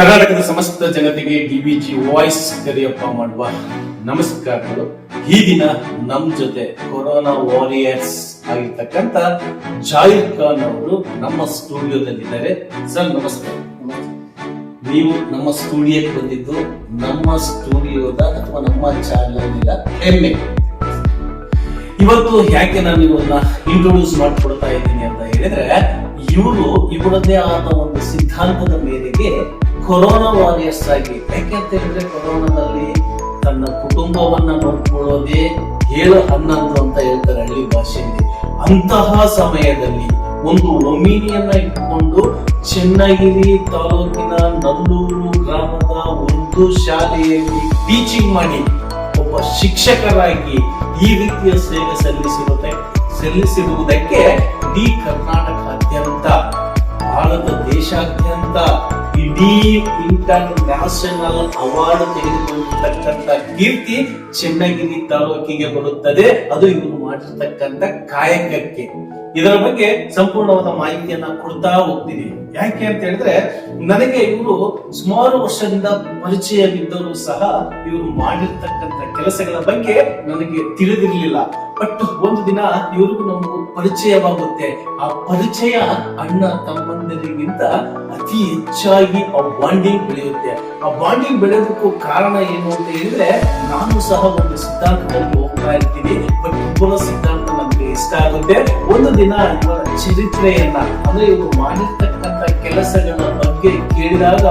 ಕರ್ನಾಟಕದ ಸಮಸ್ತ ಜನತೆಗೆ ಡಿವಿಜಿ ವಾಯ್ಸ್ ಕರಿಯಪ್ಪ ಮಾಡುವ ನಮಸ್ಕಾರಗಳು. ಈ ದಿನ ನಮ್ ಜೊತೆ ಕೊರೋನಾ ವಾರಿಯರ್ಸ್ ಆಗಿರ್ತಕ್ಕಂತ ಜಾಹಿರ್ ಖಾನ್ ಅವರು ನಮ್ಮ ಸ್ಟುಡಿಯೋದಲ್ಲಿದ್ದಾರೆ. ಸರ್ ನಮಸ್ಕಾರ ನೀವು ನಮ್ಮ ಸ್ಟುಡಿಯೋಕ್ಕೆ ಬಂದಿದ್ದು ನಮ್ಮ ಸ್ಟುಡಿಯೋದ ಅಥವಾ ನಮ್ಮ ಚಾನಲ್ ಹೆಮ್ಮೆ ಇವತ್ತು ಯಾಕೆ ನಾನು ಇವನ್ನ ಇಂಟ್ರೊಡ್ಯೂಸ್ ಮಾಡ್ಕೊಡ್ತಾ ಇದ್ದೀನಿ ಅಂತ ಹೇಳಿದ್ರೆ, ಇವರು ಇವರದೇ ಆದ ಒಂದು ಸಿದ್ಧಾಂತದ ಮೇರೆಗೆ ಕೊರೋನಾ ವಾರಿಯರ್ಸ್ ಆಗಿ ಯಾಕೆಂತ ಹೇಳಿದ್ರೆ ಕೊರೋನಾದಲ್ಲಿ ತನ್ನ ಕುಟುಂಬವನ್ನ ನೋಡ್ಕೊಳ್ಳೋದೇ ಏಳು ಹನ್ನೊಂದು ಅಂತ ಹೇಳ್ತಾರೆ ಹಳ್ಳಿ ಭಾಷೆಯಲ್ಲಿ. ಅಂತಹ ಸಮಯದಲ್ಲಿ ಒಂದು ಒಮಿನಿಯನ್ನ ಇಟ್ಕೊಂಡು ಚೆನ್ನಗಿರಿ ತಾಲೂಕಿನ ನಲ್ಲೂರು ಗ್ರಾಮದ ಒಂದು ಶಾಲೆಯಲ್ಲಿ ಟೀಚಿಂಗ್ ಮಾಡಿ ಒಬ್ಬ ಶಿಕ್ಷಕರಾಗಿ ಈ ರೀತಿಯ ಸೇವೆ ಸಲ್ಲಿಸಿರುತ್ತೆ. ಸಲ್ಲಿಸಿರುವುದಕ್ಕೆ ಇಡೀ ಕರ್ನಾಟಕಾದ್ಯಂತ, ಭಾರತ ದೇಶಾದ್ಯಂತ ಇಡೀ ಇಂಟರ್ ನ್ಯಾಷನಲ್ ಅವಾರ್ಡ್ ತೆಗೆದುಕೊಂಡಿರ್ತಕ್ಕಂಥ ಕೀರ್ತಿ ಚೆನ್ನಗಿರಿ ತಾಲೂಕಿಗೆ ಬರುತ್ತದೆ. ಅದು ಇವರು ಮಾಡಿರ್ತಕ್ಕಂಥ ಕಾಯಕಕ್ಕೆ. ಇದರ ಬಗ್ಗೆ ಸಂಪೂರ್ಣವಾದ ಮಾಹಿತಿಯನ್ನ ಕೊಡ್ತಾ ಹೋಗ್ತೀನಿ. ಯಾಕೆ ಅಂತ ಹೇಳಿದ್ರೆ, ನನಗೆ ಇವರು ಸುಮಾರು ವರ್ಷದಿಂದ ಪರಿಚಯವಿದ್ದರೂ ಸಹ ಇವರು ಮಾಡಿರ್ತಕ್ಕಂಥ ಕೆಲಸಗಳ ಬಗ್ಗೆ ನನಗೆ ತಿಳಿದಿರಲಿಲ್ಲ. ಬಟ್ ಒಂದು ದಿನ ಇವ್ರಿಗೂ ನಮಗೂ ಪರಿಚಯವಾಗುತ್ತೆ. ಆ ಪರಿಚಯ ಅಣ್ಣ ತಮ್ಮಂದರಿಗಿಂತ ಅತಿ ಹೆಚ್ಚಾಗಿ ಆ ಬಾಂಡಿಂಗ್ ಬೆಳೆಯುತ್ತೆ. ಆ ಬಾಂಡಿಂಗ್ ಬೆಳೆಯೋದಕ್ಕೂ ಕಾರಣ ಏನು ಅಂತ ಹೇಳಿದ್ರೆ, ನಾನು ಸಹ ಒಂದು ಸಿದ್ಧಾಂತದಲ್ಲಿ ಹೋಗ್ತಾ ಇರ್ತೀನಿ. ಬಟ್ ಇಬ್ಬರ ಸಿದ್ಧಾಂತ ಇಷ್ಟ ಆಗುತ್ತೆ ಒಂದು ದಿನ ಇವರ ಚರಿತ್ರೆಯನ್ನ, ಅಂದ್ರೆ ಇವರು ಮಾಡಿರ್ತಕ್ಕಂಥ ಕೆಲಸಗಳ ಬಗ್ಗೆ ಕೇಳಿದಾಗ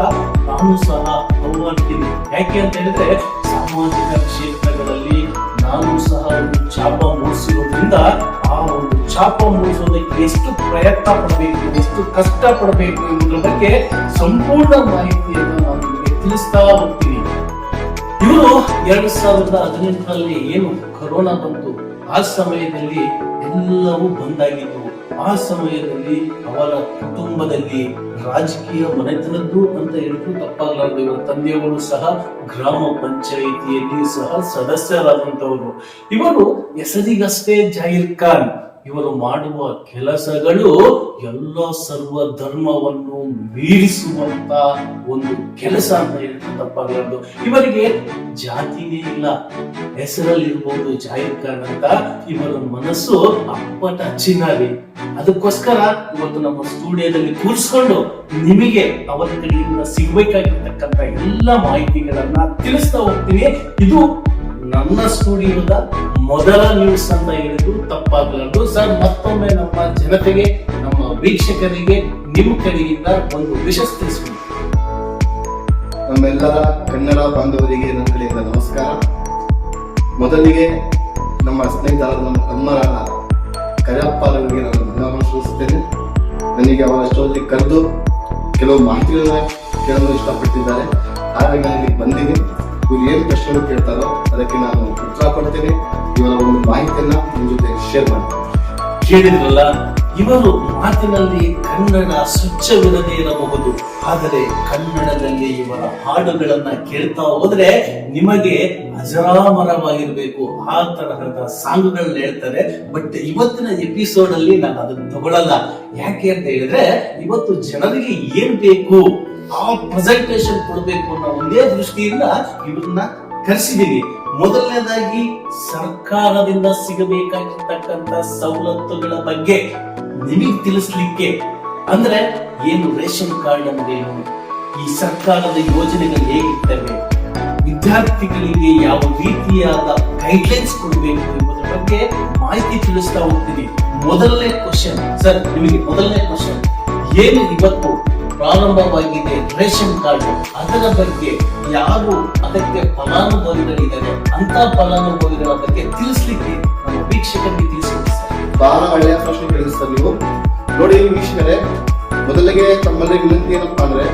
ನಾನು ಸಹ ನೋವಾಗ್ತೀನಿ ಯಾಕೆ ಅಂತ ಹೇಳಿದ್ರೆ, ಸಾಮಾಜಿಕ ಕ್ಷೇತ್ರಗಳಲ್ಲಿ ನಾನು ಸಹ ಒಂದು ಛಾಪ ಮೂಡಿಸಿರೋದ್ರಿಂದ ಆ ಒಂದು ಚಾಪ ಮೂಡಿಸೋದಕ್ಕೆ ಎಷ್ಟು ಪ್ರಯತ್ನ ಪಡಬೇಕು, ಎಷ್ಟು ಕಷ್ಟ ಪಡಬೇಕು ಎಂಬುದರ ಬಗ್ಗೆ ಸಂಪೂರ್ಣ ಮಾಹಿತಿಯನ್ನು ನಾನು ನಿಮಗೆ ತಿಳಿಸ್ತಾ ಹೋಗ್ತೀನಿ. ಇವರು ಎರಡ್ ಸಾವಿರದ ಹದಿನೆಂಟರಲ್ಲಿ ಏನು ಕೊರೋನಾ ಬಂತು ಆ ಸಮಯದಲ್ಲಿ ಎಲ್ಲವೂ ಬಂದಾಗಿತ್ತು ಆ ಸಮಯದಲ್ಲಿ ಅವರ ಕುಟುಂಬದಲ್ಲಿ ರಾಜಕೀಯ ಮನೆತನದ್ದು ಅಂತ ಹೇಳಿದ್ರು ತಪ್ಪಾಗಲಾರದು. ಇವರ ತಂದೆಯವರು ಸಹ ಗ್ರಾಮ ಪಂಚಾಯಿತಿಯಲ್ಲಿ ಸಹ ಸದಸ್ಯರಾದಂತವರು ಇವರು ಹೆಸರಿಗಷ್ಟೇ ಜಾಹಿರ್ ಖಾನ್. ಇವರು ಮಾಡುವ ಕೆಲಸಗಳು ಎಲ್ಲ ಸರ್ವ ಧರ್ಮವನ್ನು ಮೀರಿಸುವಂತ ಒಂದು ಕೆಲಸ ಅಂತ ಹೇಳಿದ್ರೆ ತಪ್ಪಾಗಲಾರದು. ಇವರಿಗೆ ಜಾತಿನೇ ಇಲ್ಲ. ಹೆಸರಲ್ಲಿರ್ಬೋದು ಜಾಹಿರ್ ಖಾನ್ ಅಂತ ಇವರ ಮನಸ್ಸು ಅಪ್ಪಟ ಚಿನ್ನರಿ ಅದಕ್ಕೋಸ್ಕರ ಇವತ್ತು ನಮ್ಮ ಸ್ಟುಡಿಯೋದಲ್ಲಿ ಕೂರಿಸ್ಕೊಂಡು ನಿಮಗೆ ಅವರ ಕಡೆಯಿಂದ ಸಿಗ್ಬೇಕಾಗಿರ್ತಕ್ಕಂಥ ಎಲ್ಲ ಮಾಹಿತಿಗಳನ್ನ ತಿಳಿಸ್ತಾ ಹೋಗ್ತೀನಿ. ಇದು ನನ್ನ ಸ್ಟುಡಿಯೋದ ಮೊದಲ ನ್ಯೂಸ್ ಅಂತ ಹೇಳಿದ್ರು ತಪ್ಪಾಗಲಾರದು. ಸರ್, ಮತ್ತೊಮ್ಮೆ ನಮ್ಮ ಜನತೆಗೆ, ನಮ್ಮ ವೀಕ್ಷಕರಿಗೆ ನಿಮ್ಮ ಕಡೆಯಿಂದ ಒಂದು ವಿಶೇಷ ತಿಳಿಸ್ಬೇಕು. ನಮ್ಮೆಲ್ಲರ ಕನ್ನಡ ಬಾಂಧವರಿಗೆ ನನ್ನ ಕಡೆಯಿಂದ ನಮಸ್ಕಾರ. ಮೊದಲಿಗೆ ನಮ್ಮ ಸ್ನೇಹಿತರಾದ ನಮ್ಮ ತಮ್ಮರಾದ ಕರಿಯಪ್ಪ ಅವರಿಗೆ ನಾನು ಧನ್ಯವಾದ ಸೂಚಿಸುತ್ತೇನೆ ನನಗೆ ಅವರ ಸ್ಟೋರಿ ಕರೆದು ಕೆಲವು ಮಾಹಿತಿಗಳನ್ನ ಕೇಳಲು ಇಷ್ಟಪಟ್ಟಿದ್ದಾರೆ. ಹಾಗಾಗಿ ನಾನು ಬಂದಿದೆ. ಇವ್ರು ಏನು ಪ್ರಶ್ನೆ ಕೇಳ್ತಾರೋ ಅದಕ್ಕೆ ನಾನು ಉತ್ಸಾಹ ಪಡ್ತೇನೆ ಇವರ ಒಂದು ಮಾಹಿತಿಯನ್ನ ನಿಮ್ಮ ಜೊತೆ ಶೇರ್ ಮಾಡ್ತೀನಿ. ಕೇಳಿದ್ರಲ್ಲ, ಇವರು ಮಾತಿನಲ್ಲಿ ಕನ್ನಡ ಸ್ವಚ್ಛವಿರದೇ ಇರಬಹುದು. ಆದರೆ ಕನ್ನಡದಲ್ಲಿ ಇವರ ಹಾಡುಗಳನ್ನ ಕೇಳ್ತಾ ಹೋದ್ರೆ ನಿಮಗೆ ಅಜರಾಮರವಾಗಿರ್ಬೇಕು. ಆ ತರಹದ ಸಾಂಗ್ಗಳನ್ನ ಹೇಳ್ತಾರೆ. ಬಟ್ ಇವತ್ತಿನ ಎಪಿಸೋಡ್ ಅಲ್ಲಿ ನಾನು ಅದನ್ನ ತಗೊಳಲ್ಲ. ಯಾಕೆ ಅಂತ ಹೇಳಿದ್ರೆ, ಇವತ್ತು ಜನರಿಗೆ ಏನ್ ಬೇಕು? ಆ ಪ್ರೆಸೆಂಟೇಶನ್ ಕೊಡಬೇಕು ಅನ್ನೋ ಒಂದೇ ದೃಷ್ಟಿಯಿಂದ ಇವ್ರನ್ನ ಕರೆಸಿದೀವಿ ಮೊದಲನೇದಾಗಿ ಸರ್ಕಾರದಿಂದ ಸಿಗಬೇಕಾಗಿರ್ತಕ್ಕಂಥ ಸವಲತ್ತುಗಳ ಬಗ್ಗೆ ನಿಮಗೆ ತಿಳಿಸ್ಲಿಕ್ಕೆ ಅಂದ್ರೆ ಏನು ರೇಷನ್ ಕಾರ್ಡ್ ಅಂದ್ರೆ ಈ ಸರ್ಕಾರದ ಯೋಜನೆಗಳು ಹೇಗಿರ್ತವೆ? ವಿದ್ಯಾರ್ಥಿಗಳಿಗೆ ಯಾವ ರೀತಿಯಾದ ಗೈಡ್ಲೈನ್ಸ್ ಕೊಡಬೇಕು ಎಂಬುದರ ಬಗ್ಗೆ ಮಾಹಿತಿ ತಿಳಿಸ್ತಾ ಹೋಗ್ತೀನಿ. ಮೊದಲನೇ ಕ್ವಶನ್ ಸರ್, ನಿಮಗೆ ಮೊದಲನೇ ಕ್ವಶನ್ ಏನು ಇವತ್ತು ಪ್ರಾರಂಭವಾಗಿದೆ. Ration card. ಅದರ ಬಗ್ಗೆ ಯಾರು ಅದಕ್ಕೆ ಫಲಾನುಭವಿಗಳಿದ್ದಾರೆ ಅಂತ ಫಲಾನುಭವಿಗಳ ಬಗ್ಗೆ ತಿಳಿಸ್ಲಿಕ್ಕೆ ನಮ್ಮ ವೀಕ್ಷಕರಿಗೆ ಸರ್. ಬಹಳ ಒಳ್ಳೆಯ ಪ್ರಶ್ನೆ ಕೇಳಿದ್ರಿ ಸರ್ ನೀವು. ನೋಡಿ ವೀಕ್ಷಕರೇ, ಮೊದಲಿಗೆ ತಮ್ಮಲ್ಲಿ ವಿನಂತಿ ಏನಪ್ಪಾ ಅಂದ್ರೆ,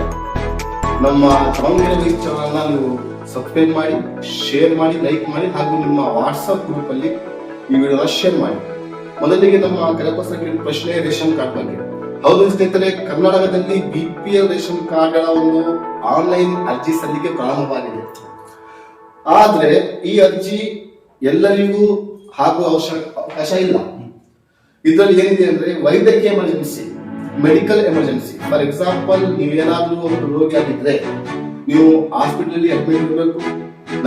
ನಮ್ಮ ದಾವಣಗೆರೆ ನ್ಯೂಸ್ ನೀವು ಸಬ್ಸ್ಕ್ರೈಬ್ ಮಾಡಿ, ಶೇರ್ ಮಾಡಿ, ಲೈಕ್ ಮಾಡಿ ಹಾಗೂ ನಿಮ್ಮ ವಾಟ್ಸಪ್ ಗ್ರೂಪ್ ಅಲ್ಲಿ ಈ ವಿಡಿಯೋನ ಶೇರ್ ಮಾಡಿ. ಮೊದಲಿಗೆ ನಮ್ಮ ಕರೆಪ ಸಂಖ್ಯೆ ಪ್ರಶ್ನೆ ರೇಷನ್ ಕಾರ್ಡ್ ಬಗ್ಗೆ. ಹೌದು ಸ್ನೇಹಿತರೆ, ಕರ್ನಾಟಕದಲ್ಲಿ ಬಿ ಪಿ ಎಲ್ ರೇಷನ್ ಕಾರ್ಡ್ಗಳ ಒಂದು ಆನ್ಲೈನ್ ಅರ್ಜಿ ಸಲ್ಲಿಕೆ ಪ್ರಾರಂಭವಾಗಿದೆ. ಆದ್ರೆ ಈ ಅರ್ಜಿ ಎಲ್ಲರಿಗೂ ಹಾಕುವ ಅವಕಾಶ ಇಲ್ಲ. ಇದರಲ್ಲಿ ಏನಿದೆ ಅಂದ್ರೆ ವೈದ್ಯಕೀಯ emergency, medical emergency. For example, ನೀವೇನಾದ್ರೂ ಒಂದು ರೋಗಿ ಆಗಿದ್ರೆ ನೀವು ಹಾಸ್ಪಿಟಲ್ ಅಡ್ಮಿಟ್ ಇರಬೇಕು,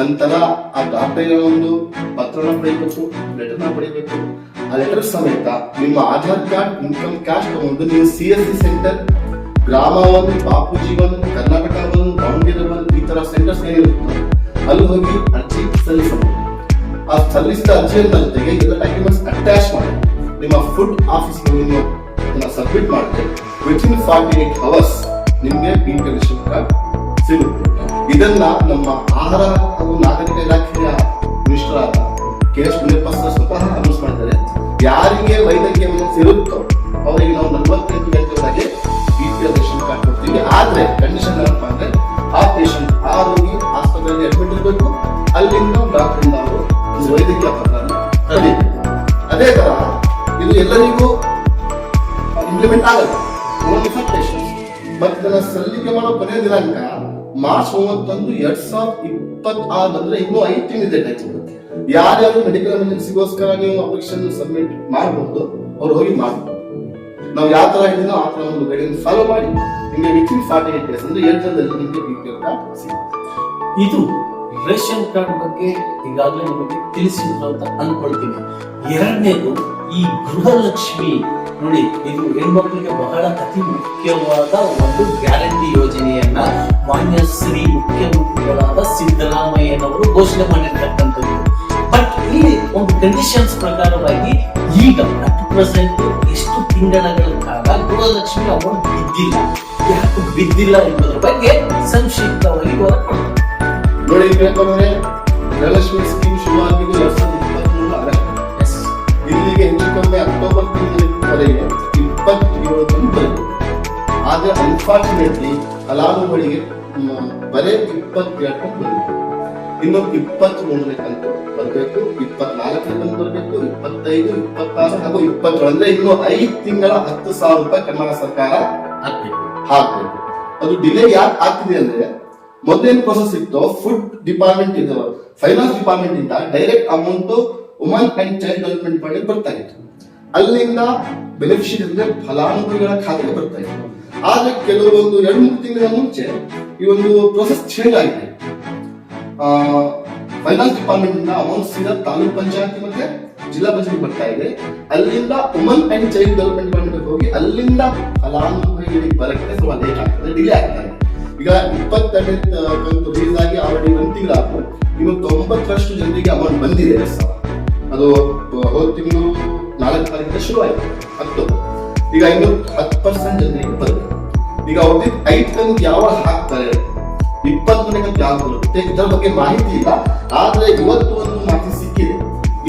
ನಂತರ ಆ ಡಾಕ್ಟರ್ ಒಂದು ಪತ್ರನ ಪಡಿಬೇಕು ಲೆಟರ್ನ ಪಡಿಬೇಕು ಆ ಲೆಟರ್ ಸಮೇತ ನಿಮ್ಮ ಆಧಾರ್ ಕಾರ್ಡ್ ಇನ್ಕಮ್ ಕ್ಯಾಶ್ ತಗೊಂಡು ನೀವು ಸಿ ಎಸ್ ಸಿ ಸೆಂಟರ್ ಗ್ರಾಮ ಒಂದು ಬಾಪೂಜಿ ಒಂದು ಕರ್ನಾಟಕ ಒಂದು ದಾವಣಗೆರೆ ಒಂದು ಈ ತರ ಸೆಂಟರ್ಸ್ ಏನಿರುತ್ತೆ ಅಲ್ಲಿ ಹೋಗಿ ಅರ್ಜಿ ಸಲ್ಲಿಸಬಹುದು. ಆ ಸಲ್ಲಿಸಿದ ಅರ್ಜಿಯ ಜೊತೆಗೆ ಎಲ್ಲ ಡಾಕ್ಯುಮೆಂಟ್ಸ್ ಅಟ್ಯಾಚ್ ಮಾಡಿ ನಿಮ್ಮ ಫುಡ್ ಆಫೀಸ್ಗೆ ನೀವು ಅದನ್ನ ಸಬ್ಮಿಟ್ ಮಾಡಿದ್ರೆ within forty eight hours ನಿಮಗೆ ಪಿ ರೇಷನ್ ಕಾರ್ಡ್ ಸಿಗುತ್ತೆ. ಇದನ್ನ ನಮ್ಮ ಆಹಾರ ಹಾಗೂ ನಾಗರಿಕ ಇಲಾಖೆಯ ಮಿನಿಸ್ಟರ್ ಆದ ಕೆ ಎಸ್ ಮುನಿಯಪ್ಪ ಸ್ವತಃ ಮಾಡಿದ್ದಾರೆ ಯಾರಿಗೆ ವೈದ್ಯಕೀಯ ಇರುತ್ತೋ ಅವರಿಗೆ ನಾವು ನಲವತ್ತೆಂಟು ಗಂಟೆಗಳಿಗೆ ಬಿ ಪಿ ರೇಷನ್ ಕಾರ್ಡ್ ಕೊಡ್ತೀವಿ ಆದ್ರೆ ಕಂಡೀಷನ್ ಏನಪ್ಪ ಅಂದ್ರೆ ಆ ಪೇಷಂಟ್ ಆ ರೋಗಿ ಆಸ್ಪತ್ರೆಯಲ್ಲಿ ಅಡ್ಮಿಟ್ ಇರಬೇಕು. ಅಲ್ಲಿಂದ ಡಾಕ್ಟರ್ ನಾವು ಒಂದು ವೈದ್ಯಕೀಯ ಪತ್ರವನ್ನು ಅದೇ ತರ ಇದು ಎಲ್ಲರಿಗೂ ಇಂಪ್ಲಿಮೆಂಟ್ ಆಗುತ್ತೆ ಓನ್ಲಿ ಫಾರ್ ಪೇಷಂಟ್ ಮತ್ತೆ ಇದನ್ನ ಸಲ್ಲಿಕೆ ಮಾಡೋ ಕೊನೆಯ ದಿನಾಂಕ ಮಾರ್ಚ್ ಮೂವತ್ತೊಂದು ಎರಡ್ ಸಾವಿರದ ಇಪ್ಪತ್ತಾರು ಅಂದ್ರೆ ಇನ್ನೂ ಐದು ತಿಂಗಳಿದೆ ಟೈಮ್ ಯಾರ್ಯಾರು ಮೆಡಿಕಲ್ ಎಮರ್ಜೆನ್ಸಿಗೋಸ್ಕರ ನೀವು ಅಪ್ಲಿಕೇಶನ್ ಸಬ್ಮಿಟ್ ಮಾಡಬಹುದು ಅವ್ರು ಹೋಗಿ ಮಾಡಬಹುದು ನಾವು ಯಾವ ತರ ಹೇಳಿದ್ನೋ ಆ ತರ ಒಂದು ಗೈಡೆನ್ಸ್ ಫಾಲೋ ಮಾಡಿ, ನಿಮಗೆ within forty eight days ಅಂದ್ರೆ ನಿಮಗೆ ಬಿ ಪಿ ಸಿಗುತ್ತೆ. ಇದು ರೇಷನ್ ಕಾರ್ಡ್ ಬಗ್ಗೆ ಈಗಾಗಲೇ ನಿಮಗೆ ತಿಳಿಸಿದ್ರು ಅಂತ ಅನ್ಕೊಳ್ತೀನಿ. ಎರಡನೇದು, ಈ ಗೃಹಲಕ್ಷ್ಮಿ ನೋಡಿ, ಇದು ಹೆಣ್ಮಕ್ಳಿಗೆ ಬಹಳ ಅತಿ ಮುಖ್ಯವಾದ ಒಂದು ಗ್ಯಾರಂಟಿ ಯೋಜನೆಯನ್ನ ಮಾನ್ಯ ಶ್ರೀ ಮುಖ್ಯಮಂತ್ರಿಗಳಾದ ಸಿದ್ದರಾಮಯ್ಯನವರು ಘೋಷಣೆ ಮಾಡಿರ್ತಕ್ಕಂಥದ್ದು. ಇಲ್ಲಿ ಒಂದು ಕಂಡೀಷನ್ಸ್ ಪ್ರಕಾರವಾಗಿ ಈಗ ಅಟ್ ಪ್ರೆಸೆಂಟ್ ಎಷ್ಟು ತಿಂಗಳ ಕಾಲ ಗೃಹಲಕ್ಷ್ಮಿ ಅವರು ಬಿದ್ದಿಲ್ಲ. ಯಾಕೆ ಬಿದ್ದಿಲ್ಲ ಎಂಬುದರ ಬಗ್ಗೆ ಸಂಕ್ಷಿಪ್ತವಾಗಿ ನೋಡಿ ಗೃಹಲಕ್ಷ್ಮಿ ಸ್ಕೀಮ್ ಶುರುವಾಗಿದ್ದು ಎರಡ್ ಸಾವಿರದ ಇಪ್ಪತ್ಮೂರು ಆಗಸ್ಟ್ ಇಲ್ಲಿಗೆ ಹೆಚ್ಚು ಕಮ್ಮಿ ಅಕ್ಟೋಬರ್ ತಿಂಗಳವರೆಗೆ ಇಪ್ಪತ್ತೇಳು ಆದ್ರೆ ಅನ್ಫಾರ್ಚುನೇಟ್ಲಿ ಫಲಾನುಭವಿಗಳಿಗೆ ಮ್, ಬರೇ ಇಪ್ಪತ್ತೆರಡು ಬಂದಿದೆ ಇನ್ನು ಇಪ್ಪತ್ತ್ ಮೂರನೇ ಕಂತು ಬರಬೇಕು, ಇಪ್ಪತ್ನಾಲ್ಕನೇ ಕಂತು ಬರಬೇಕು, ಇಪ್ಪತ್ತೈದು, ಇಪ್ಪತ್ತಾರು, ಹಾಗೂ ಇಪ್ಪತ್ತೇಳು ಅಂದ್ರೆ ಇನ್ನು ಐದು ತಿಂಗಳ ಹತ್ತು ಸಾವಿರ ರೂಪಾಯಿ ಕನ್ನಡ ಸರ್ಕಾರ ಹಾಕ್ಬೇಕು. ಹಾಕ್ಬೇಕು. ಅದು ಡಿಲೇ ಯಾಕೆ ಆಗ್ತಿದೆ ಅಂದ್ರೆ, ಮೊದಲೇನು ಪ್ರೊಸೆಸ್ ಇತ್ತು ಫುಡ್ ಡಿಪಾರ್ಟ್ಮೆಂಟ್ ಇದು ಫೈನಾನ್ಸ್ ಡಿಪಾರ್ಟ್ಮೆಂಟ್ ಇಂದ direct amount woman and child development ಬರ್ತಾ ಇತ್ತು. ಅಲ್ಲಿಂದ ಬೆನಿಫಿಷಿಯರಿ ಅಂದ್ರೆ ಫಲಾನುಭವಿಗಳ ಖಾತೆಗೆ ಬರ್ತಾ ಇತ್ತು. ಆದ್ರೆ ಕೆಲವೊಂದು ಎರಡು ಮೂರು ತಿಂಗಳ ಮುಂಚೆ ಈ ಒಂದು ಪ್ರೊಸೆಸ್ ಚೇಂಜ್ ಆಗಿದೆ. ಫೈನಾನ್ಸ್ ಡಿಪಾರ್ಟ್ಮೆಂಟ್ ಇಂದ ಅಮೌಂಟ್ ಸೀದಾ ತಾಲೂಕ್ ಪಂಚಾಯತ್ ಮತ್ತೆ ಜಿಲ್ಲಾ ಪಂಚಾಯತ್ ಬರ್ತಾ ಇದೆ. ಅಲ್ಲಿಂದ woman and child development department ಹೋಗಿ ಅಲ್ಲಿಂದ ಫಲಾನುಭವಿಗಳಿಗೆ ಬರಕ್ಕೆ ಸ್ವಲ್ಪ ಲೇಟ್ ಆಗ್ತದೆ ಡಿಲೇ ಆಗ್ತದೆ. ಈಗ ಇಪ್ಪತ್ತೆರಡನೇ ಕಂತು ರಿಲೀಸ್ ಆಗಿ ಆಲ್ರೆಡಿ ಒಂದು ತಿಂಗಳಾಯ್ತು ಇನ್ನು ತೊಂಬತ್ತರಷ್ಟು ಜನರಿಗೆ ಅಮೌಂಟ್ ಬಂದಿದೆ ಅದು ಹೋದ ತಿಂಗಳು ನಾಲ್ಕು ತಾರೀಕಿಂದ ಶುರು ಆಯ್ತು ಅಕ್ಟೋಬರ್ ಈಗ ಇನ್ನು ಹತ್ತು ಪರ್ಸೆಂಟ್ ಜನರಿಗೆ ಬಂದಿದೆ. ಈಗ ಅವ್ರಿಗೆ ಐದು ಕಂತು ಯಾವಾಗ ಹಾಕ್ತಾರೆ? ಇಪ್ಪತ್ಮೂರನೇ ಕಂತು ಆಗ್ಬೋದು ಇದರ ಬಗ್ಗೆ ಮಾಹಿತಿ ಇಲ್ಲ. ಆದ್ರೆ ಇವತ್ತು ಒಂದು ಮಾಹಿತಿ ಸಿಕ್ಕಿದೆ.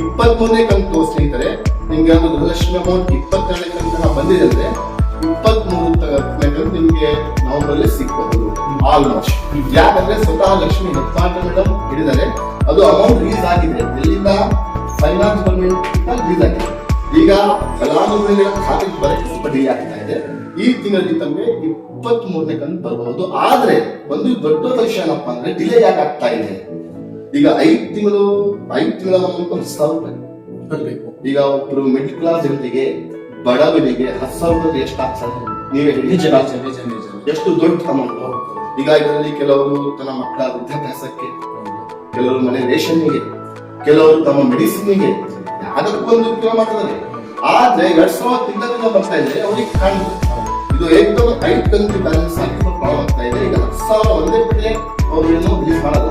ಇಪ್ಪತ್ಮೂರನೇ ಕಂತು ಸ್ನೇಹಿತರೆ, ನಿಮ್ಗೆ ಒಂದು ಗೃಹಲಕ್ಷ್ಮಿ ಅಮೌಂಟ್ ಇಪ್ಪತ್ತೆರಡನೇ ಕಂತು ಬಂದಿದೆ ಅಂದ್ರೆ ಇಪ್ಪತ್ಮೂರು ಕಂತು ನಿಮ್ಗೆ ನವೆಂಬರ್ ಸಿಕ್ಬಹುದು ಆಲ್ಮೋಸ್ಟ್ ಯಾಕಂದ್ರೆ ಸ್ವತಃ ಲಕ್ಷ್ಮಿ ಮೇಡಮ್ ಹಿಡಿದರೆ ಅದು ಅಮೌಂಟ್ ರಿಲೀಸ್ ಆಗಿದೆ. ಎಲ್ಲಿಂದ ಫೈನಾನ್ಸ್ ಗವರ್ಮೆಂಟ್ ರಿಲೀಸ್ ಆಗಿದೆ. ಈಗ ಫಲಾನುಭವಿಗಳ ಖಾತೆಗೆ ಸ್ವಲ್ಪ ಆಗ್ತಾ ಇದೆ. ಈ ತಿಂಗಳಲ್ಲಿ ತಮಗೆ ಇಪ್ಪತ್ತ್ ಮೂರನೇ ಕಂತು ಬರಬಹುದು ಆದ್ರೆ ಒಂದು ದೊಡ್ಡ ವಿಷಯ ಏನಪ್ಪ ಅಂದ್ರೆ ಡಿಲೇ ಯಾಕೆ ಆಗ್ತಾ ಇದೆ? ಈಗ ಐದ್ ತಿಂಗಳು ಐದ್ ತಿಂಗಳ ಒಂದು ಸಾವಿರ ರೂಪಾಯಿ ಬರ್ಬೇಕು ಈಗ ಒಬ್ರು ಮಿಡ್ಲ್ ಕ್ಲಾಸ್ ಜನರಿಗೆ ಬಡವರಿಗೆ ಹತ್ತು ಸಾವಿರ ರೂಪಾಯಿ ಎಷ್ಟು ಆಗ್ತದೆ? ನೀವೇ ಎಷ್ಟು ದೊಡ್ಡ ಅಮೌಂಟ್ ಈಗ ಇದರಲ್ಲಿ ಕೆಲವರು ತನ್ನ ಮಕ್ಕಳ ವಿದ್ಯಾಭ್ಯಾಸಕ್ಕೆ ಕೆಲವರು ಮನೆ ರೇಷನ್ಗೆ ಕೆಲವರು ತಮ್ಮ ಮೆಡಿಸಿನ್ಗೆ ಅದಕ್ಕೊಂದು ಉಪಯೋಗ ಮಾಡ್ತಾರೆ ಆದ್ರೆ ಎರಡ್ ಸಾವಿರದ ತಿಂಗಳಿಂದ ಬರ್ತಾ ಇದೆ ಅವ್ರಿಗೆ ಕಾಣುತ್ತೆ ಇದು ಏಕದಮ್ ಹೈಟ್ ಕಂತು ಬ್ಯಾಲೆನ್ಸ್ ಆಗಿ ಇದೆ. ಈಗ ಹತ್ತು ಸಾವಿರ ಒಂದೇ ಅವ್ರು ಏನೋ ರಿಲೀಸ್ ಮಾಡಲ್ಲ.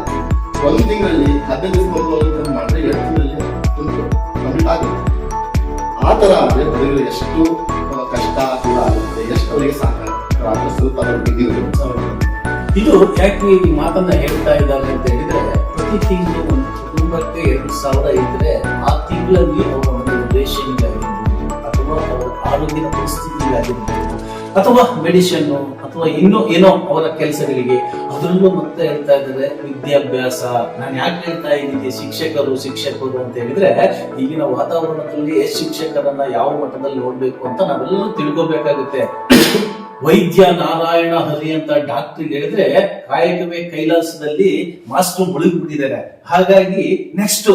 ಒಂದು ತಿಂಗಳಲ್ಲಿ ಹದಿನೈದು ಸಾವಿರ ಮಾಡಿದ್ರೆ ಎರಡು ತಿಂಗಳಲ್ಲಿ ಕಂಪ್ಲೀಟ್ ಆಗುತ್ತೆ. ಆ ತರ ಆದರೆ ಎಷ್ಟು ಕಷ್ಟ ಕೂಡ ಆಗುತ್ತೆ. ಎಷ್ಟು ಅವರಿಗೆ ಸಾಕಾಗುತ್ತೆ ಸ್ವಲ್ಪ. ಇದು ಯಾಕೆ ಈ ಮಾತನ್ನ ಹೇಳ್ತಾ ಇದ್ದಾರೆ ಅಂತ ಹೇಳಿದ್ರೆ, ಪ್ರತಿ ತಿಂಗಳು ಒಂದು ಕುಟುಂಬಕ್ಕೆ ಎರಡು ಸಾವಿರ ಇದ್ರೆ ಆ ತಿಂಗಳಲ್ಲಿ ಅವರ ಒಂದು ಉದ್ದೇಶದಿಂದ ಆಗಿರ್ಬೋದು ಅಥವಾ ಅವರ ಆರೋಗ್ಯದ ಪರಿಸ್ಥಿತಿಗಾಗಿರ್ಬೋದು ಅಥವಾ ಮೆಡಿಷನ್ ಅಥವಾ ಇನ್ನೂ ಏನೋ ಅವರ ಕೆಲಸಗಳಿಗೆ, ಅದರಲ್ಲೂ ಮತ್ತೆ ಹೇಳ್ತಾ ಇದ್ದಾರೆ, ವಿದ್ಯಾಭ್ಯಾಸ. ನಾನು ಯಾಕೆ ಹೇಳ್ತಾ ಇದ್ದೀನಿ? ಶಿಕ್ಷಕರು ಶಿಕ್ಷಕರು ಅಂತ ಹೇಳಿದ್ರೆ, ಈಗಿನ ವಾತಾವರಣದಲ್ಲಿ ಶಿಕ್ಷಕರನ್ನ ಯಾವ ಮಟ್ಟದಲ್ಲಿ ನೋಡ್ಬೇಕು ಅಂತ ನಾವೆಲ್ಲರೂ ತಿಳ್ಕೊಬೇಕಾಗುತ್ತೆ. ವೈದ್ಯ ನಾರಾಯಣ ಹರಿ ಅಂತ ಡಾಕ್ಟರ್ ಹೇಳಿದ್ರೆ, ಕಾಯಕವೇ ಕೈಲಾಸದಲ್ಲಿ ಮಾಸ್ಟರ್ ಮುಳುಗಿಬಿಟ್ಟಿದ್ದಾರೆ. ಹಾಗಾಗಿ ನೆಕ್ಸ್ಟ್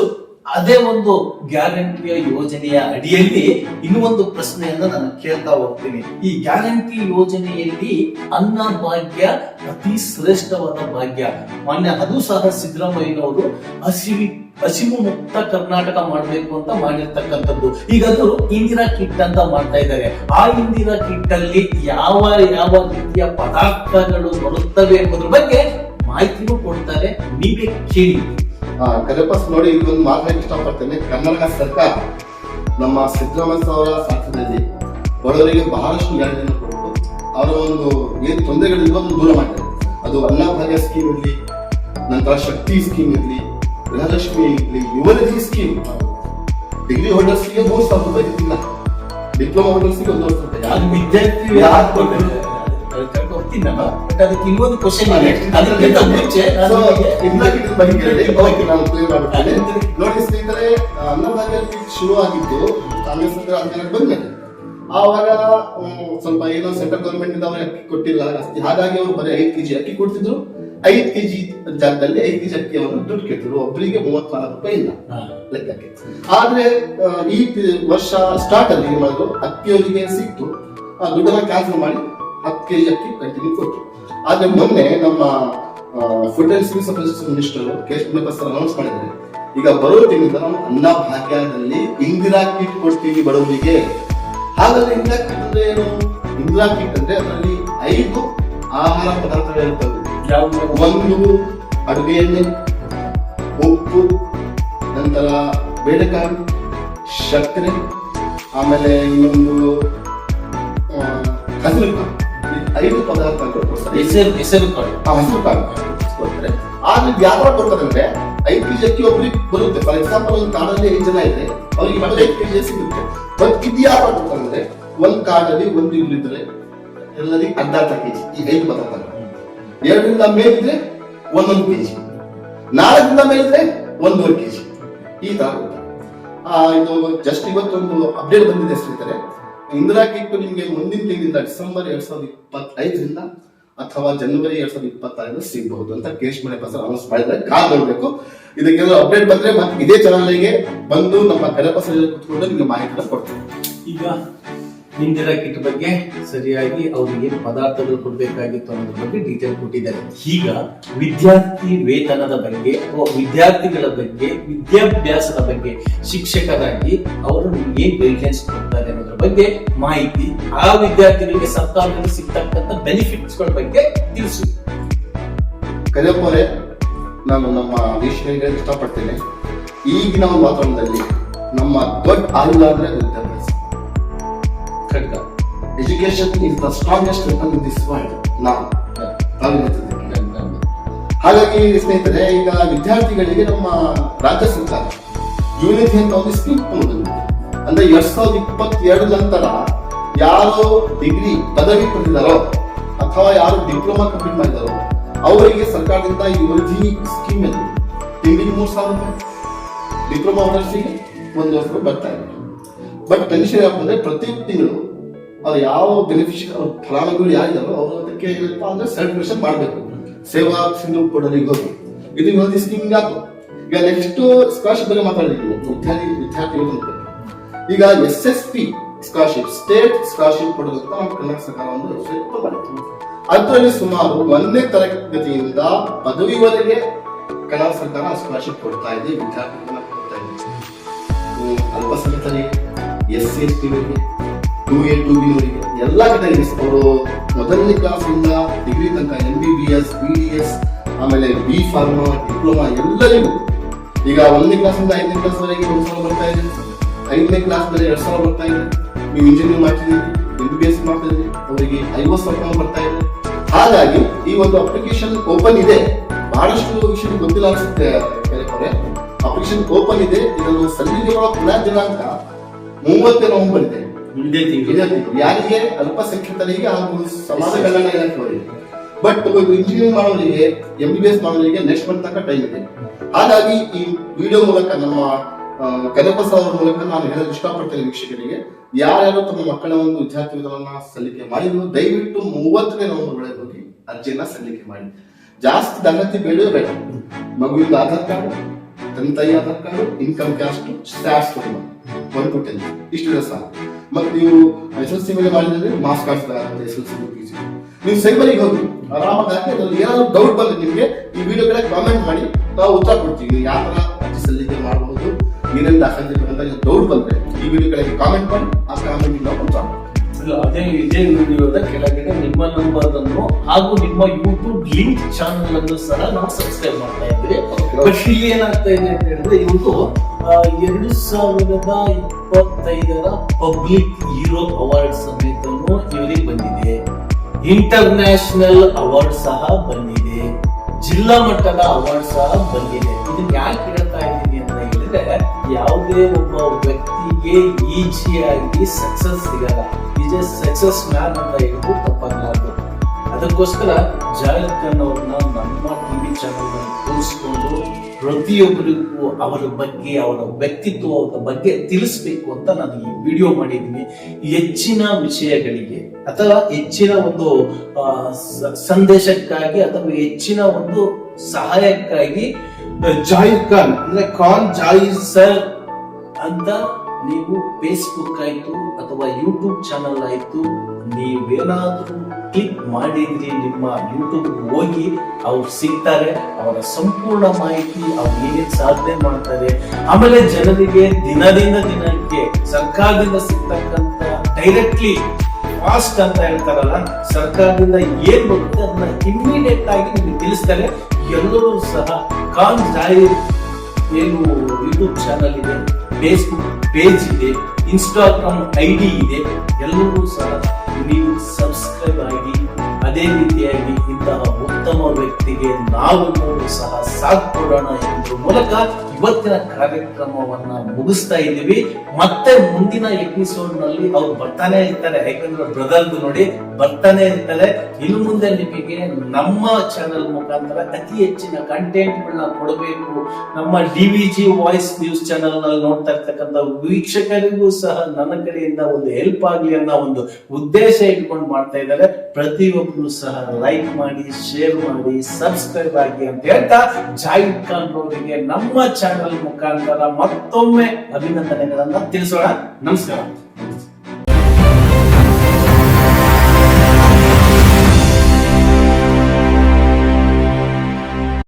ಅದೇ ಒಂದು ಗ್ಯಾರಂಟಿಯ ಯೋಜನೆಯ ಅಡಿಯಲ್ಲಿ ಇನ್ನೂ ಒಂದು ಪ್ರಶ್ನೆಯನ್ನ ನಾನು ಕೇಳ್ತಾ ಹೋಗ್ತೀನಿ. ಈ ಗ್ಯಾರಂಟಿ ಯೋಜನೆಯಲ್ಲಿ ಅನ್ನ ಭಾಗ್ಯ, ಅತಿ ಶ್ರೇಷ್ಠವಾದ ಭಾಗ್ಯ. ಮಾನ್ಯ ಅದು ಸಹ ಸಿದ್ದರಾಮಯ್ಯನವರು ಹಸಿವಿ, ಹಸಿವು ಮುಕ್ತ ಕರ್ನಾಟಕ ಮಾಡಬೇಕು ಅಂತ ಮಾಡಿರ್ತಕ್ಕಂಥದ್ದು. ಈಗ ಅದು ಇಂದಿರಾ ಕಿಟ್ ಅಂತ ಮಾಡ್ತಾ ಇದ್ದಾರೆ. ಆ ಇಂದಿರಾ ಕಿಟ್ ಅಲ್ಲಿ ಯಾವ ಯಾವ ರೀತಿಯ ಪದಾರ್ಥಗಳು ಬರುತ್ತವೆ ಎಂಬುದ್ರ ಬಗ್ಗೆ ಮಾಹಿತಿನೂ ಕೊಡ್ತಾರೆ. ನೀವೇ ಕೇಳಿ. ಆ, ಕರೆಪಸ್ ನೋಡಿ ಇದೊಂದು ಮಾತನಾಡಿ ಇಷ್ಟಪಡ್ತೇನೆ. ಕನ್ನಡ ಸರ್ಕಾರ ನಮ್ಮ ಸಿದ್ದರಾಮಯ್ಯ ಅವರ ಸಾಥ್ಯದಲ್ಲಿ ಬಡವರಿಗೆ ಬಹಳಷ್ಟು ಗ್ಯಾರಂಟಿಯನ್ನು ಕೊಟ್ಟು ಅವರ ಒಂದು ಏನು ತೊಂದರೆಗಳಿಂದ ಒಂದು ದೂರ ಮಾಡಿದ್ದಾರೆ ಅದು ಅನ್ನಭಾಗ್ಯ ಸ್ಕೀಮ್ ಇರಲಿ ನಂತರ ಶಕ್ತಿ ಸ್ಕೀಮ್ ಇರಲಿ ಗೃಹಲಕ್ಷ್ಮಿ ಇರಲಿ ಯುವನಿಧಿ ಸ್ಕೀಮ್ ಡಿಗ್ರಿ ಹೋಲ್ಡರ್ಸ್ಗೆ ಮೂರು ಸಾವಿರ ರೂಪಾಯಿ ಇಲ್ಲ. ಡಿಪ್ಲೊಮಾ ಹೋಲ್ಡರ್ಸ್ಗೆ ಒಂದು ರೂಪಾಯಿ ಅದು ವಿದ್ಯಾರ್ಥಿ ಯಾರು? ನಾನು ಬಟ್ ಅದಕ್ಕೆ ಇನ್ನೊಂದು ಕ್ವಶನ್ ಇದೆ ಅದಕ್ಕಿಂತ ಮುಂಚೆ. ನೋಡಿ ಸ್ನೇಹಿತರೆ ಅನ್ನಭಾಗ್ಯ ಶುರು ಆಗಿದ್ದು ಕಾಂಗ್ರೆಸ್ ಸರ್ಕಾರ ಅಧಿಕಾರಕ್ಕೆ ಬಂದ್ಮೇಲೆ. ಆವಾಗ ಸ್ವಲ್ಪ ಏನೋ ಸೆಂಟ್ರಲ್ ಗವರ್ಮೆಂಟ್ ಇಂದ ಅವ್ರಿಗೆ ಅಕ್ಕಿ ಕೊಟ್ಟಿಲ್ಲ ಜಾಸ್ತಿ. ಹಾಗಾಗಿ ಅವರು ಬರೀ ಐದು ಕೆಜಿ ಅಕ್ಕಿ ಕೊಡ್ತಿದ್ರು. ಐದು ಕೆಜಿ ಜಾಗದಲ್ಲಿ ಐದು ಕೆಜಿ ಅವರು ದುಡ್ಡು ಕೇಳ್ತಿದ್ರು. ಒಬ್ಬರಿಗೆ ಮೂವತ್ನಾಲ್ಕು ರೂಪಾಯಿ ಇಲ್ಲ. ಲೆಕ್ಕಕ್ಕೆ. ಆದ್ರೆ ಈ ವರ್ಷ ಸ್ಟಾರ್ಟ್ ಅಲ್ಲಿ ಏನ್ ಮಾಡಿದ್ರು ಅಕ್ಕಿಯವರಿಗೆ ಸಿಕ್ತು. ಆ ದುಡ್ಡನ್ನ ಕ್ಯಾನ್ಸಲ್ ಮಾಡಿ ಹತ್ತು ಕೆಜಿ ಅಕ್ಕಿ ಕಂಟಿನ್ಯೂ ಕೊಟ್ಟರು ಆದ್ರೆ ಮೊನ್ನೆ ನಮ್ಮ food and civil supplies minister K sir announce ಮಾಡಿದ್ದಾರೆ. ಈಗ ಬರೋ ತಿಂಗಳಿಂದ ನಾವು ಅನ್ನ ಭಾಗ್ಯದಲ್ಲಿ ಇಂದಿರಾ ಕಿಟ್ ಕೊಡ್ತೀವಿ ಬಡವರಿಗೆ. ಹಾಗಾದ್ರೆ ಇಂದಿರಾ ಕಿಟ್ ಅಂದ್ರೆ ಏನು? ಇಂದಿರಾ ಕಿಟ್ ಅಂದ್ರೆ ಅದರಲ್ಲಿ ಐದು ಆಹಾರ ಪದಾರ್ಥಗಳು ಇರ್ತವೆ. ಒಂದು ಅಡುಗೆ ಎಣ್ಣೆ, ಉಪ್ಪು, ನಂತರ ಬೇಳೆಕಾಳು ಸಕ್ಕರೆ ಆಮೇಲೆ ಇನ್ನೊಂದು ಹಸಿರು ಐದು ಪದಾರ್ಥಗಳು ಕೊಡ್ತಾರೆ ಹೆಸರು ಕಾಳು ಕೊಡ್ತಾರೆ ಆದ್ರೆ ಯಾವ ಕೊಡ್ತಾರಂದ್ರೆ ಐದು ಕೆಜಿ ಅಕ್ಕಿ ಒಬ್ರಿಗೆ ಬರುತ್ತೆ. ಫಾರ್ ಎಕ್ಸಾಂಪಲ್ ಒಂದು ಕಾಡಲ್ಲಿ ಐದು ಜನ ಇದೆ ಅವ್ರಿಗೆ ಮತ್ತೆ ಐದು ಕೆಜಿ ಸಿಗುತ್ತೆ. ಬಟ್ ಇದು ಯಾವ ಕೊಡ್ತಾರೆ ಅಂದ್ರೆ ಒಂದು ಕಾಡಲ್ಲಿ ಒಂದು ಇಲ್ಲಿದ್ರೆ ಎಲ್ಲರಿಗೆ ಅರ್ಧ ಅರ್ಧ ಕೆಜಿ ಈ ಐದು ಪದಾರ್ಥಗಳು ಎರಡರಿಂದ ಮೇಲಿದ್ರೆ ಒಂದೊಂದು ಕೆಜಿ ನಾಲ್ಕರಿಂದ ಮೇಲಿದ್ರೆ ಒಂದೂವರೆ ಕೆಜಿ ಈ ತರ ಆ, ಇದು ಜಸ್ಟ್ ಇವತ್ತೊಂದು ಅಪ್ಡೇಟ್ ಬಂದಿದೆ ಸ್ನೇಹಿತರೆ. ಇಂದಿರಾ ಕಿಟ್ಟು ನಿಮಗೆ ಮುಂದಿನ ತಿಂಗಳಿಂದ ಡಿಸೆಂಬರ್ ಎರಡ್ ಸಾವಿರದ ಇಪ್ಪತ್ತೈದರಿಂದ ಅಥವಾ ಜನವರಿ ಎರಡ್ ಸಾವಿರದ ಇಪ್ಪತ್ತಾರರಿಂದ ಸಿಗಬಹುದು ಅಂತ ಕೇಶ್ ಮನೆ ಪಸರ್ ಅನೌನ್ಸ್ ಮಾಡಿದ್ರೆ ಕಾಲ್ ನೋಡ್ಬೇಕು ಇದಕ್ಕೆಲ್ಲ ಅಪ್ಡೇಟ್ ಬಂದ್ರೆ ಮತ್ತೆ ಇದೇ ಚಾನಲ್ಗೆ ಬಂದು ನಮ್ಮ ಸರ್ ಕುತ್ಕೊಂಡು ನಿಮಗೆ ಮಾಹಿತಿ ಕೊಡ್ತೀವಿ. ಈಗ ಇಂದಿರಾ ಕಿಟ್ ಬಗ್ಗೆ ಸರಿಯಾಗಿ ಅವ್ರಿಗೆ ಏನು ಪದಾರ್ಥಗಳು ಕೊಡಬೇಕಾಗಿತ್ತು ಅನ್ನೋದ್ರ ಬಗ್ಗೆ ಡೀಟೇಲ್ ಕೊಟ್ಟಿದ್ದಾರೆ. ಈಗ ವಿದ್ಯಾರ್ಥಿ ವೇತನದ ಬಗ್ಗೆ ಅಥವಾ ವಿದ್ಯಾರ್ಥಿಗಳ ಬಗ್ಗೆ, ವಿದ್ಯಾಭ್ಯಾಸದ ಬಗ್ಗೆ ಶಿಕ್ಷಕರಾಗಿ ಅವರು ನಿಮ್ಗೆ ಗೈಡ್ಲೈನ್ಸ್ ಕೊಡ್ತಾರೆ ಅನ್ನೋದ್ರ ಬಗ್ಗೆ ಮಾಹಿತಿ ಆ ವಿದ್ಯಾರ್ಥಿಗಳಿಗೆ ಸರ್ಕಾರದಲ್ಲಿ ಸಿಗ್ತಕ್ಕಂಥ ಬೆನಿಫಿಟ್ಸ್ಗಳ ಬಗ್ಗೆ ತಿಳಿಸಿ. ಕರಿಯಪ್ಪ ಅವರೇ, ನಾನು ನಮ್ಮ ವೀಕ್ಷಕರಿಗೆ ಇಷ್ಟಪಡ್ತೇನೆ. ಈಗಿನ ಒಂದು ವಾತಾವರಣದಲ್ಲಿ ನಮ್ಮ ದೊಡ್ಡ ಅಂದ್ರೆ ವಿದ್ಯಾಭ್ಯಾಸ. ಖಡ್ಗ education is the strongest weapon in this world ನಾವು ಹಾಗಾಗಿ ಸ್ನೇಹಿತರೆ ಈಗ ವಿದ್ಯಾರ್ಥಿಗಳಿಗೆ ನಮ್ಮ ರಾಜ್ಯ ಸರ್ಕಾರ ಯೂನಿಟಿ ಅಂತ ಒಂದು ಸ್ಕೀಮ್ ಬಂದಿದೆ ಅಂದ್ರೆ ಎರಡ್ ಸಾವಿರದ ಇಪ್ಪತ್ತೆರಡು ನಂತರ ಯಾರು ಡಿಗ್ರಿ ಪದವಿ ಪಡೆದಿದ್ದಾರೋ ಅಥವಾ ಯಾರು ಡಿಪ್ಲೊಮಾ ಕಂಪ್ಲೀಟ್ ಮಾಡಿದಾರೋ ಅವರಿಗೆ ಸರ್ಕಾರದಿಂದ ಯುವತಿ ಸ್ಕೀಮ್ ಅಲ್ಲಿ ತಿಂಗಳಿಗೆ ಮೂರು ಸಾವಿರ ರೂಪಾಯಿ. ಡಿಪ್ಲೊಮಾ ಒಂದು ವರ್ಷ ಬರ್ತಾ ಇದೆ. ಬಟ್ ಟೆನ್ಷನ್ ಯಾಕಂದ್ರೆ ಪ್ರತಿ ತಿಂಗಳು ಅವ್ರು ಯಾವ ಬೆನಿಫಿಷಿಯಲ್ ಫಲಾನುಭವಿಗಳು ಯಾರಿದಾರೋ ಅವರು ಅದಕ್ಕೆ ಏನಪ್ಪ ಅಂದ್ರೆ ಸೆಲೆಬ್ರೇಷನ್ ಮಾಡಬೇಕು. ಸೇವಾ ಸಿಂಧು ಕೊಡಲಿಗೆ ಇದು ಇವತ್ತು ಸ್ಕೀಮ್ ಆಯ್ತು ಈಗ ನೆಕ್ಸ್ಟ್ ಸ್ಕಾಲರ್ಶಿಪ್ ಬಗ್ಗೆ ಮಾತಾಡಿದ್ವಿ ವಿದ್ಯಾರ್ಥಿ ವಿದ್ಯಾರ್ಥಿಗಳು ಅಂತ ಈಗ S S P scholarship state scholarship ಕೊಡೋದಂತ ನಮ್ಮ ಕರ್ನಾಟಕ ಸರ್ಕಾರ ಒಂದು ಮಾಡಿತ್ತು ಅದರಲ್ಲಿ ಸುಮಾರು ಒಂದನೇ ತರಗತಿಯಿಂದ ಪದವಿವರೆಗೆ ಕರ್ನಾಟಕ ಸರ್ಕಾರ ಸ್ಕಾಲರ್ಶಿಪ್ ಕೊಡ್ತಾ ಇದೆ, ವಿದ್ಯಾರ್ಥಿಗಳನ್ನ ಕೊಡ್ತಾ ಇದೆ. ಅಲ್ಪಸಂಖ್ಯಾತರಿಗೆ ಎಸ್ ಎಸ್ ಎಸ್ ಟಿಗಳಿಗೆ ಟೂ ಎ ಟೂ ಬಿ ಅವರಿಗೆ ಎಲ್ಲ ಕ್ಯಾಟಗರೀಸ್ ಅವರು ಮೊದಲನೇ ಕ್ಲಾಸಿಂದ ಡಿಗ್ರಿ ತನಕ M B B S B D S ಆಮೇಲೆ ಬಿ ಫಾರ್ಮಾ ಡಿಪ್ಲೊಮಾ ಎಲ್ಲರಿಗೂ. ಈಗ ಒಂದನೇ ಕ್ಲಾಸಿಂದ ಐದನೇ ಕ್ಲಾಸ್ ವರೆಗೆ ಒಂದು ಸಾವಿರ ಬರ್ತಾ ಇದೆ. ಐದನೇ ಕ್ಲಾಸ್ ಬರೀ ಎರಡು ಸಾವಿರ ಬರ್ತಾ ಇದೆ. ನೀವು ಇಂಜಿನಿಯರಿಂಗ್ ಮಾಡ್ತಿದ್ದೀರಿ ಎಂ ಬಿ ಬಿ ಎಸ್ ಮಾಡ್ತಿದ್ದೀರಿ, ಅವರಿಗೆ ಐವತ್ತು ಸಾವಿರ ಬರ್ತಾ ಇದೆ. ಹಾಗಾಗಿ ಈ ಒಂದು ಅಪ್ಲಿಕೇಶನ್ ಓಪನ್ ಇದೆ. ಬಹಳಷ್ಟು ವಿಷಯ ಗೊತ್ತಿಲ್ಲ ಅನಿಸುತ್ತೆ ಅಪ್ಲಿಕೇಶನ್ ಓಪನ್ ಇದೆ. ಇದನ್ನು ಸಲ್ಲಿಕೆ ಮಾಡೋ ದಿನಾಂಕ ಮೂವತ್ತನೇ ನವೆಂಬರ್ ಇದೆ. ಇದೇ ತಿಂಗಳು. ಯಾರಿಗೆ? ಅಲ್ಪಸಂಖ್ಯಾತರಿಗೆ ಹಾಗೂ ಸಮಾಜ ಕಲ್ಯಾಣ ಇಲಾಖೆಯವರಿಗೆ ಬಟ್ ಇಂಜಿನಿಯರಿಂಗ್ ಮಾಡೋರಿಗೆ ಎಂ ಬಿ ಬಿ ಎಸ್ ಮಾಡೋರಿಗೆ ನೆಕ್ಸ್ಟ್ ಮಂತ್ ತನಕ ಟೈಮ್ ಇದೆ. ಹಾಗಾಗಿ ಈ ವಿಡಿಯೋ ಮೂಲಕ ನಮ್ಮ ಕನಕ ಅವರ ಮೂಲಕ ನಾನು ಹೇಳಲು ಇಷ್ಟಪಡ್ತೇನೆ ವೀಕ್ಷಕರಿಗೆ ಯಾರ್ಯಾರು ತಮ್ಮ ಮಕ್ಕಳ ಒಂದು ವಿದ್ಯಾರ್ಥಿ ಸಲ್ಲಿಕೆ ಮಾಡಿದ್ರು ದಯವಿಟ್ಟು ಮೂವತ್ತನೇ ನವೆಂಬರ್ ಒಳಗೆ ಹೋಗಿ ಅರ್ಜಿಯನ್ನ ಸಲ್ಲಿಕೆ ಮಾಡಿ. ಜಾಸ್ತಿ ದಾಖಲಾತಿ ಬೇಡವೇ ಬೇಡ. ಮಗುವಿನ ಆಧಾರ್ ಕಾರ್ಡ್ ತಂದೆ ತಾಯಿ Aadhaar card income caste stars ಒಂದು ಟು ಟೆನ್ ಇಷ್ಟು ಸಾಕು ಮತ್ತೆ ನೀವು ಎಸ್ ಎಲ್ ಸಿ ಮೇಲೆ ಮಾಡಿದ್ರೆ marks cards S L C P G ನೀವು ಸೈಬರಿಗೆ ಹೋಗಿ ಆರಾಮಾಗಿ ಹಾಕಿ ಅದ್ರಲ್ಲಿ ಏನಾದ್ರು ಡೌಟ್ ಬಂದ್ರೆ ನಿಮಗೆ ಈ ವಿಡಿಯೋ ಕಡೆ ಕಾಮೆಂಟ್ ಮಾಡಿ ನಾವು ಉತ್ತರ ಕೊಡ್ತೀವಿ. ಯಾವ ತರ ಅರ್ಜಿ ಸಲ್ಲಿಕೆ ಮಾಡಬಹುದು ಏನೇನು ದಾಖಲೆ ಅಂತ ಡೌಟ್ ಬಂದ್ರೆ ಈ ವಿಡಿಯೋ ಕಡೆಗೆ ಕಾಮೆಂಟ್ ಮಾಡಿ ಆ ಕಾಮೆಂಟ್ ನಾವು ಉತ್ತರ ಅದೇ ಇದೇ ವಿಡಿಯೋದ ಕೆಳಗಡೆ ನಿಮ್ಮ ನಂಬರ್ ಅನ್ನು ಹಾಗೂ ನಿಮ್ಮ ಯೂಟ್ಯೂಬ್ ಲಿಂಕ್ ಚಾನಲ್ ಅನ್ನು ಸಹ ನಾವು ಸಬ್ಸ್ಕ್ರೈಬ್ ಮಾಡ್ತಾ ಇದ್ವಿ ಬಟ್ ಇಲ್ಲಿ ಏನಾಗ್ತಾ ಇದೆ ಅಂತ ಹೇಳಿದ್ರೆ ಇವರು ಎರಡು ಸಾವಿರದ ಇಪ್ಪತ್ತೈದರ ಪಬ್ಲಿಕ್ ಹೀರೋ ಅವಾರ್ಡ್ ಸಮೇತನು ಇವರಿಗೆ ಬಂದಿದೆ. ಇಂಟರ್ನ್ಯಾಷನಲ್ ಅವಾರ್ಡ್ ಸಹ ಬಂದಿದೆ. ಜಿಲ್ಲಾ ಮಟ್ಟದ ಅವಾರ್ಡ್ ಸಹ ಬಂದಿದೆ. ಇದನ್ನ ಯಾಕೆ ಹೇಳ್ತಾ ಇದ್ದೀನಿ ಅಂತ ಹೇಳಿದ್ರೆ, ಯಾವುದೇ ಒಬ್ಬ ವ್ಯಕ್ತಿಗೆ ಈಜಿಯಾಗಿ ಸಕ್ಸಸ್ ಸಿಗಲ್ಲ. ಈಜೆ ಸಕ್ಸಸ್ ಮ್ಯಾನ್ ಅಂತ ಹೇಳಿದ್ರು ತಪ್ಪಾಗಲಾರ್ದು. ಅದಕ್ಕೋಸ್ಕರ ಖಾನ್ ಅವ್ರನ್ನ ನಮ್ಮ ಟಿವಿ ಚಾನಲ್ ತೋರಿಸ್ಕೊಂಡು ಪ್ರತಿಯೊಬ್ಬರಿಗೂ ಅವರ ಬಗ್ಗೆ, ಅವರ ವ್ಯಕ್ತಿತ್ವದ ಬಗ್ಗೆ ತಿಳಿಸ್ಬೇಕು ಅಂತ ನಾನು ಈ ವಿಡಿಯೋ ಮಾಡಿದ್ದೀನಿ. ಹೆಚ್ಚಿನ ವಿಷಯಗಳಿಗೆ ಅಥವಾ ಹೆಚ್ಚಿನ ಒಂದು ಸಂದೇಶಕ್ಕಾಗಿ ಅಥವಾ ಹೆಚ್ಚಿನ ಒಂದು ಸಹಾಯಕ್ಕಾಗಿ ಜಾಯ್ ಖಾನ್ ಅಂದ್ರೆ ಖಾನ್ ಜಾಯ್ ಸರ್ ಅಂತ ನೀವು ಫೇಸ್ಬುಕ್ ಆಯ್ತು ಅಥವಾ ಯೂಟ್ಯೂಬ್ ಚಾನಲ್ ಆಯ್ತು, ನೀವೇನಾದ್ರೂ ಕ್ಲಿಕ್ ಮಾಡಿದ್ರಿ ನಿಮ್ಮ ಯೂಟ್ಯೂಬ್ ಹೋಗಿ, ಅವ್ರು ಸಿಗ್ತಾರೆ, ಅವರ ಸಂಪೂರ್ಣ ಮಾಹಿತಿ ಅವ್ರು ಏನೇನು ಸಾಧನೆ ಮಾಡ್ತಾರೆ. ಆಮೇಲೆ ಜನರಿಗೆ ದಿನದಿಂದ ದಿನಕ್ಕೆ ಸರ್ಕಾರದಿಂದ ಸಿಗ್ತಕ್ಕಂಥ ಡೈರೆಕ್ಟ್ಲಿ ಫಾಸ್ಟ್ ಅಂತ ಹೇಳ್ತಾರಲ್ಲ, ಸರ್ಕಾರದಿಂದ ಏನ್ ಬರುತ್ತೆ ಅದನ್ನ ಇಮ್ಮಿಡಿಯೇಟ್ ಆಗಿ ನಿಮಗೆ ತಿಳಿಸ್ತಾರೆ. ಎಲ್ಲರೂ ಸಹ ಕಾಲ್ ಜಾಯಿ ಏನು ಯೂಟ್ಯೂಬ್ ಚಾನಲ್ ಇದೆ ಫೇಸ್ಬುಕ್ ಪೇಜ್ ಇದೆ ಇನ್ಸ್ಟಾಗ್ರಾಮ್ ಐ ಡಿ ಇದೆ, ಎಲ್ಲರೂ ಸಹ ನೀವು ಸಬ್ಸ್ಕ್ರೈಬ್ ಆಗಿ ಅದೇ ರೀತಿಯಾಗಿ ಇಂತಹ ಉತ್ತಮ ವ್ಯಕ್ತಿಗೆ ನಾವು ಸಹ ಸಾಥ್ ಕೊಡೋಣ ಎಂಬ ಮೂಲಕ ಇವತ್ತಿನ ಕಾರ್ಯಕ್ರಮವನ್ನ ಮುಗಿಸ್ತಾ ಇದ್ದೀವಿ. ಮತ್ತೆ ಮುಂದಿನ ಎಪಿಸೋಡ್ನಲ್ಲಿ ಅವ್ರು ಬರ್ತಾನೆ ಇರ್ತಾರೆ. ಯಾಕಂದ್ರೆ ಬ್ರದರ್ ನೋಡಿ ಬರ್ತಾನೆ ಇರ್ತಾರೆ ಇನ್ನು ಮುಂದೆ ನಿಮಗೆ ನಮ್ಮ ಚಾನೆಲ್ ಮುಖಾಂತರ ಅತಿ ಹೆಚ್ಚಿನ ಕಂಟೆಂಟ್ ಗಳನ್ನ ಕೊಡಬೇಕು. ನಮ್ಮ D V G voice news ಚಾನೆಲ್ನಲ್ಲಿ ನೋಡ್ತಾ ಇರ್ತಕ್ಕಂಥ ವೀಕ್ಷಕರಿಗೂ ಸಹ ನನ್ನ ಕಡೆಯಿಂದ ಒಂದು ಹೆಲ್ಪ್ ಆಗ್ಲಿ ಅನ್ನೋ ಒಂದು ಉದ್ದೇಶ ಇಟ್ಕೊಂಡು ಮಾಡ್ತಾ ಇದ್ದಾರೆ. ಪ್ರತಿಯೊಬ್ಬರು ಸಹ ಲೈಕ್ ಮಾಡಿ ಶೇರ್ ಮಾಡಿ ಸಬ್ಸ್ಕ್ರೈಬ್ ಆಗಿ ಅಂತ ಹೇಳ್ತಾ ಜಾಹಿದ್ ಖಾನ್ ನಮ್ಮ ಚಾನೆಲ್ ಮುಖಾಂತರ ಮತ್ತೊಮ್ಮೆ ಅಭಿನಂದನೆಗಳನ್ನ ತಿಳಿಸೋಣ. ನಮಸ್ಕಾರ.